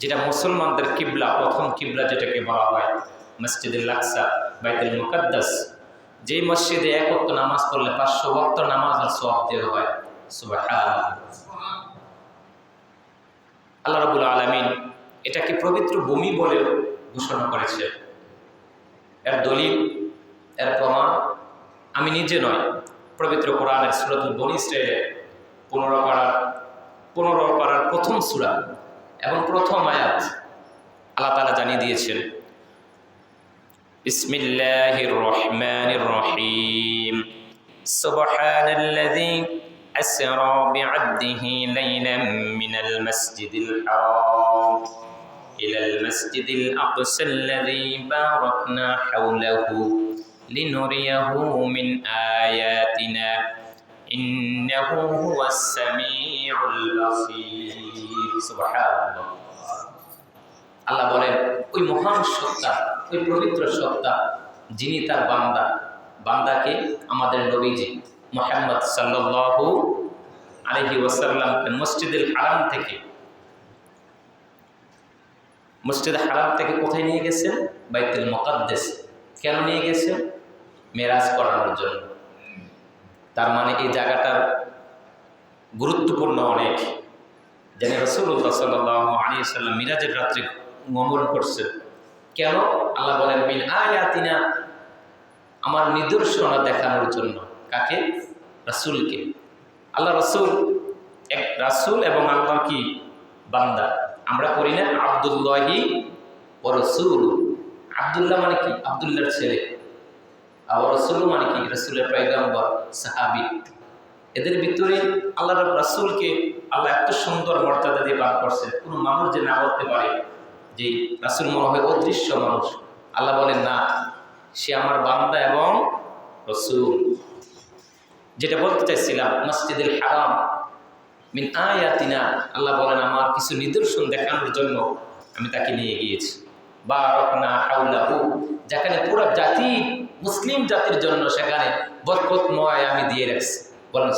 যেটা মুসলমানদের কিবলা, প্রথম কিবলা যেটাকে বলা হয়, মসজিদুল লাকসা বাইতুল মুকাদ্দাস। যেই মসজিদে এক ওয়াক্ত নামাজ পড়লে পাঁচশো ওয়াক্ত নামাজের সওয়াব দেওয়া হয়। আল্লাহ রাব্বুল আলামিন এটাকে পবিত্র ভূমি বলে ঘোষণা করেছে। এর দলিল, এর প্রমাণ আমি নিজে নয়, পবিত্র কোরআনের সুরতুল বনি ইসরায়েলের পনেরো পাড়ার পনেরো পাড়ার প্রথম সূরা এবং প্রথম আয়াত আল্লাহ তাআলা জানিয়ে দিয়েছেন বিসমিল্লাহির রহমানির রহিম সুবহানাল্লাযী أسرى بعبده ليلا من المسجد الحرام إلى المسجد الأقصى الذي باركنا حوله لنريه من آياتنا إنه هو السميع البصير سبحان الله আল্লাহ বলেন ওই মহান সত্তা ওই পবিত্র সত্তা যিনি তার বান্দা বান্দাকে আমাদের নবীজি মোহাম্মদ সাল্লাল্লাহু আলহি ওয়াসাল্লামকে মসজিদুল হারাম থেকে মসজিদ হারাম থেকে কোথায় নিয়ে গেছেন বাইতুল মোকাদ্দেস কেন নিয়ে গেছেন মেরাজ করানোর জন্য তার মানে এই জায়গাটার গুরুত্বপূর্ণ অনেক। যেন রসুল্লাহ সাল্লাহ আলী সাল্লাম মিরাজের রাত্রে গমন করছেন কেন? আল্লাহ বলেন, মিন আয়াতিনা, আমার নিদর্শনা দেখানোর জন্য। কাকে? রাসুলকে। আল্লাহ রসুল এক রাসুল এবং আল্লাহ কি? বান্দা। আমরা করি না আবদুল্লাহি ও রসুল আবদুল্লাহ মানে কি? আবদুল্লাহর ছেলে। আর রসুল মানে কি রসুলের পয়গম্বর, সাহাবি। এদের ভিতরে আল্লাহ রাসুলকে আল্লাহ এত সুন্দর মর্যাদা দিয়ে বার করছে, কোনো মানুষ যে না বলতে পারে যে রাসুল মনে হয় অদৃশ্য মানুষ। আল্লাহ বলেন, না, সে আমার বান্দা এবং রসুল। যেটা বলতে চাইছিলাম, মসজিদুল হারাম মিন আয়াতিনা। আল্লাহ বলেন, আমার কিছু নিদর্শন দেখানোর জন্য আমি তাকে নিয়ে গিয়েছি। বা রকনা যেখানে পুরো জাতি মুসলিম জাতির জন্য সেখানে বরকতময় আমি দিয়ে রাখছি। বলেন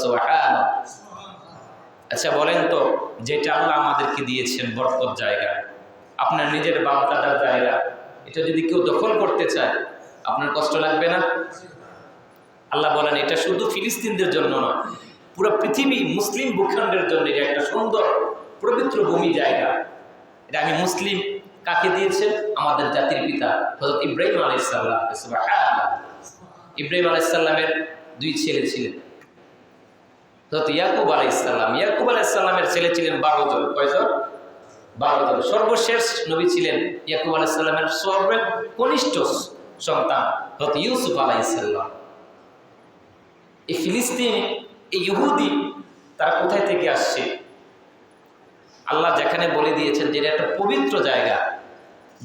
আচ্ছা বলেন তো, যেটা আল্লাহ আমাদেরকে দিয়েছেন বরকত জায়গা, আপনার নিজের বাপ দাদার জায়গা, এটা যদি কেউ দখল করতে চায়, আপনার কষ্ট লাগবে না? আল্লাহ বলেন, এটা শুধু ফিলিস্তিনদের জন্য নয় পুরো পৃথিবী মুসলিম ভূখণ্ডের জন্য এটা একটা সুন্দর, পবিত্র ভূমি জায়গা। এটা আমি মুসলিম কাকে দিয়েছেন? আমাদের জাতির পিতা হজরত ইব্রাহিম আলাইসাল্লাম ইব্রাহিম আলাইসাল্লামের দুই ছেলে ছিলেন। হজরত ইয়াকুব আলাইসাল্লাম ইয়াকুব আলাইসাল্লামের ছেলে ছিলেন বারো জন। কয়জন? বারো জন। সর্বশেষ নবী ছিলেন ইয়াকুব আলাইসাল্লামের সর্ব কনিষ্ঠ সন্তান হজরত ইউসুফ আলাইসাল্লাম এই ফিলিস্তিন, এই ইহুদি, তারা কোথায় থেকে আসছে? আল্লাহ যেখানে বলে দিয়েছেন যে এটা একটা পবিত্র জায়গা।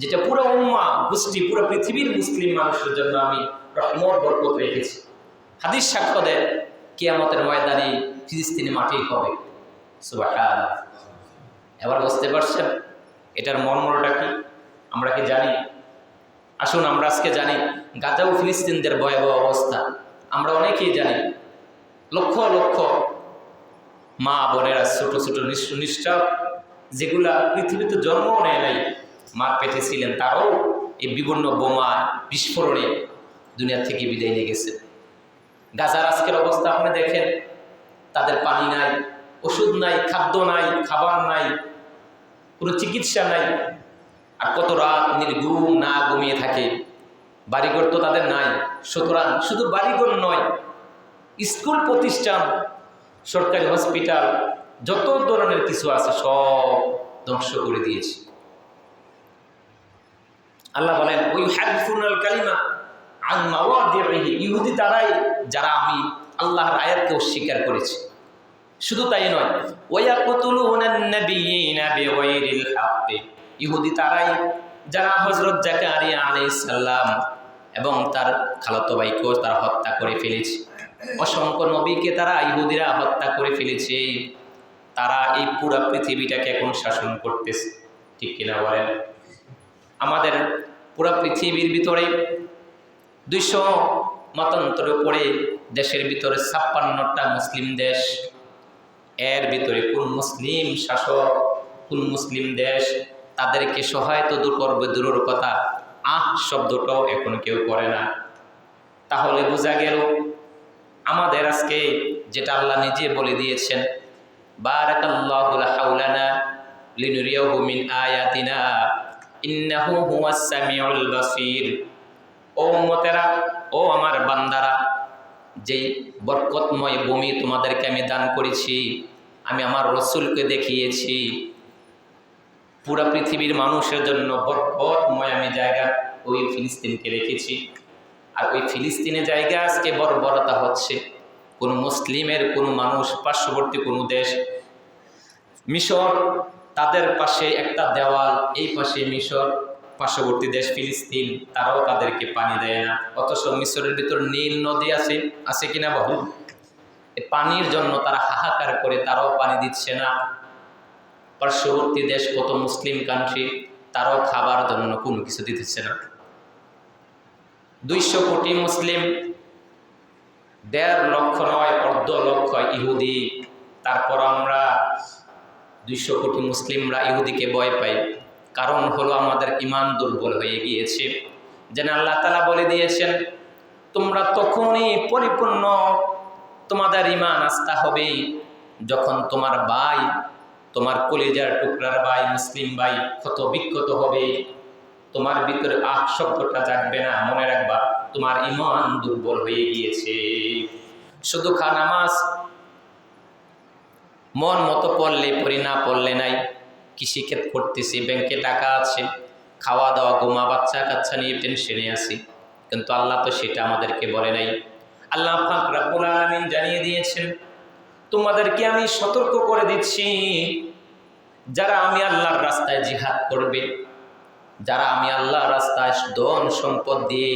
যেটা পুরো উম্মা গোষ্ঠী, পুরো পৃথিবীর মুসলিম মানুষের জন্য আমি রহমত, বরকত রেখেছি। হাদিস সাক্ষ্য দেয় কিয়ামতের ময়দানে ফিলিস্তিনি মাঠেই হবে। এবার বুঝতে পারছেন এটার মর্মটা কি? আমরা কি জানি? আসুন আমরা আজকে জানি গাজা ও ফিলিস্তিনদের ভয়াবহ অবস্থা। আমরা অনেকেই জানি, লক্ষ লক্ষ মা বোনেরা ছোট ছোট, নিষ্ঠা যেগুলা পৃথিবীতে জন্ম নেয় নাই মা পেটে ছিলেন তারাও এই বিভিন্ন বোমা বিস্ফোরণে দুনিয়া থেকে বিদায় নিয়ে গেছে। গাজার আজকের অবস্থা আপনি দেখেন, তাদের পানি নাই, ওষুধ নাই, খাদ্য নাই, খাবার নাই, কোনো চিকিৎসা নাই। আর কত রাত নির্গুম না ঘুমিয়ে থাকে, বাড়িঘর তো তাদের নাই। সুতরাং শুধু বাড়িঘর নয়, স্কুল প্রতিষ্ঠান, সরকারি হসপিটাল, যত ধরনের কিছু আছে সব ধ্বংস করে দিয়েছে। আল্লাহ বলেন ওই হ্যারিফুনাল কালিমা ইহুদি তারাই যারা আমি আল্লাহর আয়াতকে অস্বীকার করেছি। শুধু তাই নয় ওয়া ইহুদি তারাই যারা হজরত জাকারিয়া আলাইহিস সালাম এবং তার খালাতো ভাইকেও তারা হত্যা করে ফেলেছে। অসংখ্য নবীকে তারা, ইহুদিরা হত্যা করে ফেলেছে। তারা এই পুরা পৃথিবীটাকে এখন শাসন করতেছে। ঠিক কিনা বলেন? আমাদের পুরো পৃথিবীর ভিতরে দুইশো মতান্তর উপরে দেশের ভিতরে ছাপ্পান্নটা মুসলিম দেশ। এর ভিতরে কোন মুসলিম শাসক, কোন মুসলিম দেশ, তাদেরকে সহায়তা দূর করবে দূরের কথা আহ শব্দটাও এখন কেউ করে না। তাহলে বোঝা গেল, আমাদের আজকে যেটা আল্লাহ নিজে বলে দিয়েছেন বারাকাল্লাহু হাওলানা লিনুরিয়াহু মিন আয়াতিনা। ইন্নাহু হুয়াস সামিউল বাসীর। ও উম্মতেরা, ও আমার বান্দারা যেই বরকতময় ভূমি তোমাদেরকে আমি দান করেছি, আমি আমার রসুলকে দেখিয়েছি। পুরা পৃথিবীর মানুষের জন্য বরকতময় আমি জায়গা ওই ফিলিস্তিনকে রেখেছি। আর ওই ফিলিস্তিনে জায়গা আজকে বর্বরতা হচ্ছে। কোনো মুসলিমের, কোনো মানুষ, পার্শ্ববর্তী কোনো দেশ, মিশর তাদের পাশে একটা দেওয়াল, এই পাশে মিশর, পার্শ্ববর্তী দেশ ফিলিস্তিন, তারাও তাদেরকে পানি দেয় না। অথচ মিশরের ভিতর নীল নদী আছে আছে কিনা বহু? পানির জন্য তারা হাহাকার করে, তারাও পানি দিচ্ছে না। পার্শ্ববর্তী দেশ কত মুসলিম কান্ট্রি তারাও খাবার জন্য কোনো কিছু দিতেছে না। দুইশো কোটি মুসলিম, দেড় লক্ষ নয়, অর্ধ লক্ষ ইহুদি। তারপর আমরা দুইশো কোটি মুসলিমরা ইহুদিকে ভয় পাই কারণ হলো আমাদের ইমান দুর্বল হয়ে গিয়েছে। যেন আল্লাহ তালা বলে দিয়েছেন, তোমরা তখনই পরিপূর্ণ, তোমাদের ইমান আস্থা হবে যখন তোমার ভাই, তোমার কলিজার টুকরার ভাই, মুসলিম ভাই ক্ষত বিক্ষত হবে। তোমার ভিতরে আহ শব্দটা জাগবে না, মনে রাখবা, তোমার ইমান দুর্বল হয়ে গিয়েছে। শুধু খা, নামাজ মন মতো পড়লে, পড়ি না পড়লে নাই। কৃষিক্ষেত করতেছি, ব্যাংকে টাকা আছে। খাওয়া দাওয়া গোমা বাচ্চা কাচ্চা নিয়ে টেনশনে আছি। কিন্তু আল্লাহ তো সেটা আমাদেরকে বলে নাই। আল্লাহ রাব্বুল আলামিন জানিয়ে দিয়েছেন, তোমাদেরকে আমি সতর্ক করে দিচ্ছি, যারা আমি আল্লাহর রাস্তায় জিহাদ করবে, যারা আমি আল্লাহর রাস্তায় ধন সম্পদ দিয়ে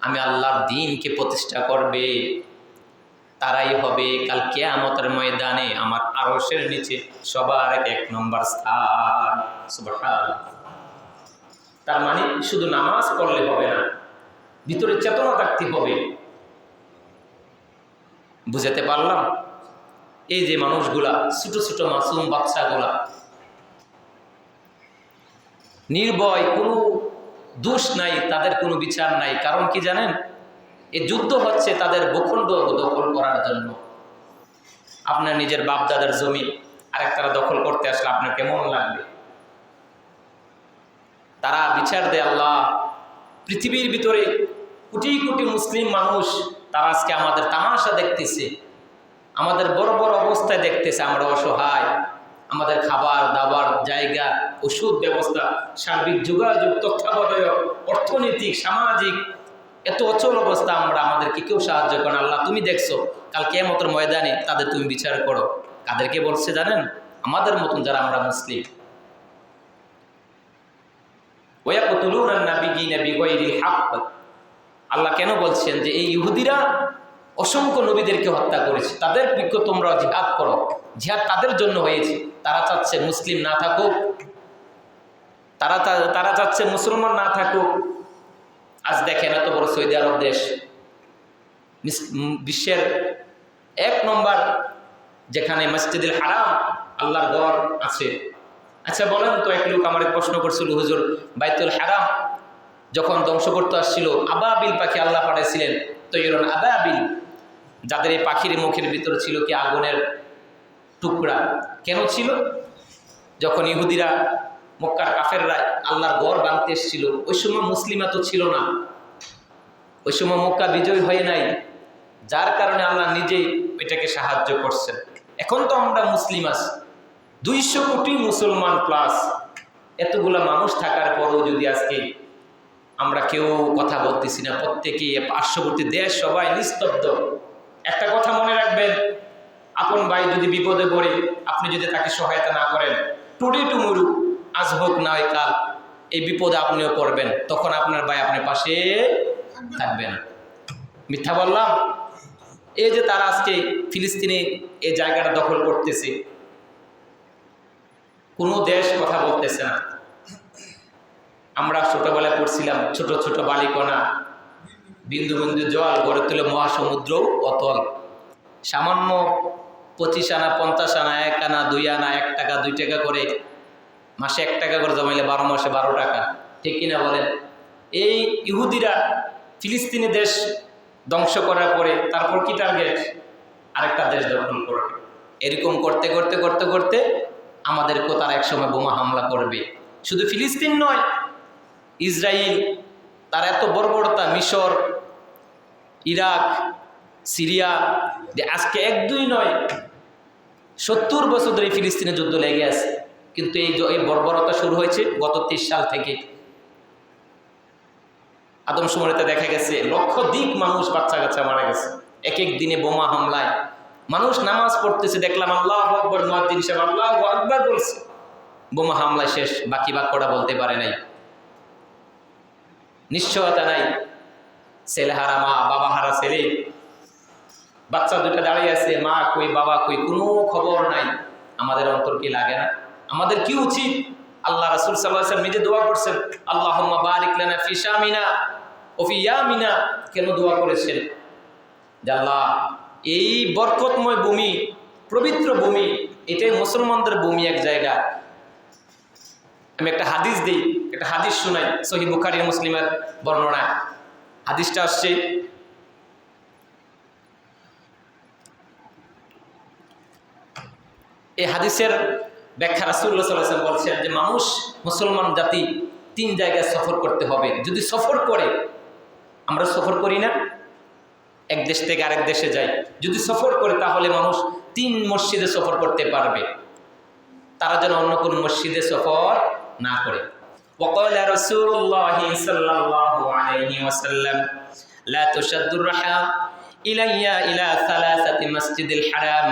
আমি আল্লাহর দিনকে প্রতিষ্ঠা করবে তারাই হবে কাল কেয়ামতের ময়দানে আমার আরসের নিচে সবার এক নম্বর স্থান। তার মানে শুধু নামাজ পড়লে হবে না, ভিতরে চেতনা থাকতে হবে। বুঝাতে পারলাম? এই যে মানুষগুলা, ছোট ছোট মাসুম বাচ্চাগুলা, নির্ভয়, কোনো দোষ নাই, তাদের কোনো বিচার নাই। কারণ কি জানেন? এই যুদ্ধ হচ্ছে তাদের ভূখণ্ড দখল করার জন্য। আপনার নিজের বাপদাদার জমি আরেক তারা দখল করতে আসলে আপনার কেমন লাগবে? তারা বিচার দেয় আল্লাহ, পৃথিবীর ভিতরে কোটি কোটি মুসলিম মানুষ তারা আজকে আমাদের তামাশা দেখতেছে, আমাদের বড় বড় অবস্থায় দেখতেছে, আমরা অসহায়, আমাদের খাবার, দাবার, জায়গা, ওষুধ ব্যবস্থা, সার্বিক যোগাযোগ, তত্ত্বাবধায়ক, অর্থনৈতিক, সামাজিক এত অচল অবস্থা আমরা, আমাদেরকে কেউ সাহায্য করেন আল্লাহ, তুমি দেখছ, কাল কেমতর ময়দানে তাদের তুমি বিচার করো। কাদেরকে বলছে জানেন? আমাদের মতন যারা আমরা মুসলিম। আল্লাহ কেন বলছেন যে এই ইহুদিরা অসংখ্য নবীদেরকে হত্যা করেছে? তাদের বিজ্ঞ তোমরা জিহাদ করো। জিহাদ তাদের জন্য হয়েছে। তারা চাচ্ছে মুসলিম না থাকুক। তারা তারা চাচ্ছে মুসলমান না থাকুক। আজ দেখেন এত বড় সৌদি আরব দেশ। বিশ্বের এক নম্বর যেখানে মসজিদুল হারাম আল্লাহর ঘর আছে। আচ্ছা বলেন তো এক লোক আমার প্রশ্ন করছিল, হুজুর, বাইতুল হারাম যখন ধ্বংস করতে আসছিল আবাবিল পাখি আল্লাহ পাঠাইছিলেন? তৈরন আবাবিল যাদের এই পাখির মুখের ভিতর ছিল কি আগুনের টুকরা, কেন ছিল? যখন ইহুদিরা মক্কার কাফেররা আল্লাহর গড় বাঁধতে এসেছিল। ওই সময় মুসলিমা তো ছিল না। ওই সময় মক্কা বিজয় হয় নাই। যার কারণে আল্লাহ নিজেই ওইটাকে সাহায্য করছেন। এখন তো আমরা মুসলিম আছি। দুইশো কোটি মুসলমান প্লাস এতগুলা মানুষ থাকার পরও যদি আজকে আমরা কেউ কথা বলতেছি না প্রত্যেকেই পার্শ্ববর্তী দেশ সবাই নিস্তব্ধ। একটা কথা মনে রাখবেন, আপন ভাই যদি বিপদে পড়ে, আপনি যদি তাকে সহায়তা না করেন, টুডে টুমুরু আজ হোক না কাল, এই বিপদে আপনিও পড়বেন, তখন আপনার ভাই আপনার পাশে থাকবে না মিথ্যা বললাম? এই যে তারা আজকে ফিলিস্তিনে এই জায়গাটা দখল করতেছে, কোনো দেশ কথা বলতেছে না। আমরা ছোটবেলায় পড়ছিলাম, ছোট ছোট বালিকণা, বিন্দু বিন্দু জল, গড়ে তুলে মহাসমুদ্র, অতল। সামান্য পঁচিশ আনা, পঞ্চাশ আনা, এক আনা, দুই আনা, এক টাকা, দুই টাকা করে মাসে এক টাকা করে জমাইলে বারো মাসে বারো টাকা। ঠিক কিনা বলেন? এই ইহুদিরা ফিলিস্তিনি দেশ ধ্বংস করার পরে তারপর কি টার্গেট আরেকটা দেশ দখল করবে। এরকম করতে করতে করতে করতে আমাদেরকেও তারা একসময় বোমা হামলা করবে। শুধু ফিলিস্তিন নয় ইসরায়েল তার এত বর্বরতা মিশর, ইরাক, সিরিয়া, যে আজকে এক দুই নয়, সত্তর বছর ধরে ফিলিস্তিনে যুদ্ধ লেগে আছে। কিন্তু এই এই বর্বরতা শুরু হয়েছে গত তিরিশ সাল থেকে। আদমশুমারিতে দেখা গেছে লক্ষ দিক মানুষ বাচ্চা কাচ্চা মারা গেছে। এক এক দিনে বোমা হামলায়। মানুষ নামাজ পড়তেছে, দেখলাম আল্লাহ আকবর, মুয়াজ্জিন সাহেব আল্লাহ আকবর বলছে। বোমা হামলায় শেষ, বাকি বাক্যটা বলতে পারে নাই। নিশ্চয়তা নাই। ছেলে হারা মা, বাবা হারা ছেলে। বাচ্চা দুটো দাঁড়িয়ে আছে, মা কই, বাবা কই, কোনো খবর নাই। আমাদের অন্তর কি লাগে না? আমাদের কি উচিত? আল্লাহ রাসুল ওয়াসাল্লাম নিজে দোয়া করছেন, আল্লাহুম্মা বারিক লানা ফি শামিনা ও ফি ইয়ামিনা। কেন দোয়া করেছেন? আল্লাহ, এই বরকতময় ভূমি, পবিত্র ভূমি, এটাই মুসলমানদের ভূমি এক জায়গা। আমি একটা হাদিস দিই, একটা হাদিস শোনাই, সহি বুখারী মুসলিমের বর্ণনা হাদিসটা আসছে, এই হাদিসের ব্যাখ্যা রাসুল্লাহ সাল্লাম বলছেন যে মানুষ মুসলমান জাতি তিন জায়গায় সফর করতে হবে যদি সফর করে আমরা সফর করি না এক দেশ থেকে আরেক দেশে যাই যদি সফর করে তাহলে মানুষ তিন মসজিদে সফর করতে পারবে তারা যেন অন্য কোন মসজিদে সফর না করে وقال رسول الله صلى الله عليه وسلم لا تشد الرحى إلي إلى ثلاثة مسجد الحرام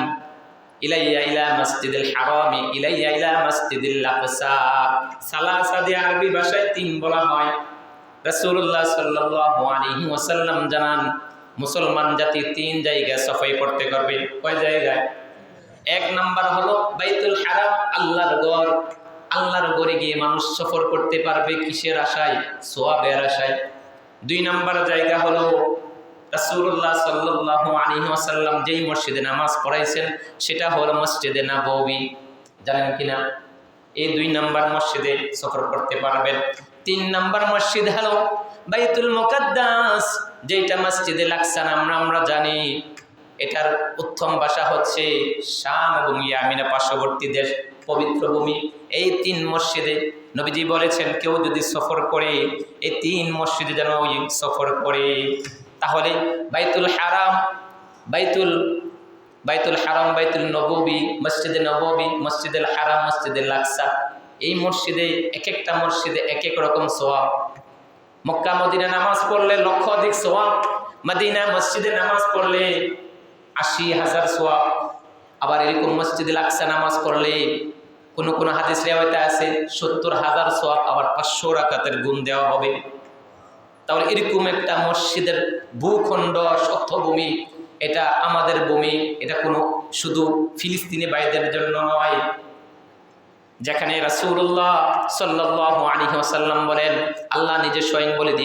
আরবি ভাষায় তিন বলা হয়। জানান, মুসলমান জাতি তিন জায়গায় সফাই করতে করবে কয় জায়গায়? এক নাম্বার হলো বাইতুল হারাম, আল্লাহর গড় আল্লাহর গড়ে গিয়ে মানুষ সফর করতে পারবে কিসের আশায়? সোয়াবের আশায়। দুই নাম্বার জায়গা হলো রাসূলুল্লাহ সাল্লাল্লাহু আলাইহি ওয়াসাল্লাম যেই মসজিদে নামাজ পড়াইছেন, সেটা হলো মসজিদে নববী। জানেন কিনা এই দুই নাম্বার মসজিদে সফর করতে পারবেন। তিন নাম্বার মসজিদ হলো বাইতুল মুকাদ্দাস যেটা মসজিদে লাকসান আমরা আমরা জানি। এটার উত্তম ভাষা হচ্ছে শাম এবং ইয়ামিনা পার্শ্ববর্তী দেশ, পবিত্র ভূমি। এই তিন মসজিদে নবীজি বলেছেন, কেউ যদি সফর করে, এই তিন মসজিদে যেন সফর করে। তাহলে বাইতুল হারাম, বাইতুল বাইতুল হারাম, বাইতুল নববী, মসজিদে নববী, মসজিদুল হারাম মসজিদে লাকসা এই মসজিদে এক একটা মসজিদে এক এক রকম সোয়াব মক্কা, মদিনা নামাজ পড়লে লক্ষ অধিক সোয়াব মদিনা মসজিদে নামাজ পড়লে আশি হাজার সোয়াব আবার এরকম মসজিদে লাকসা নামাজ পড়লে কোনো কোনো হাদিস রেওয়ায়তে আছে, সত্তর হাজার সোয়াব আবার পাঁচশো রাকাতের গুণ দেওয়া হবে। তাহলে এরকম একটা মসজিদের ভূখণ্ড, সত্যভূমি, এটা আমাদের ভূমি, এটা কোনো শুধু ফিলিস্তিনি ভাইদের জন্য নয়। যেখানে রাসুল্লাহ সাল্লাহ আলী আসাল্লাম বলেন, আল্লাহ নিজে স্বয়ং বলে দিয়ে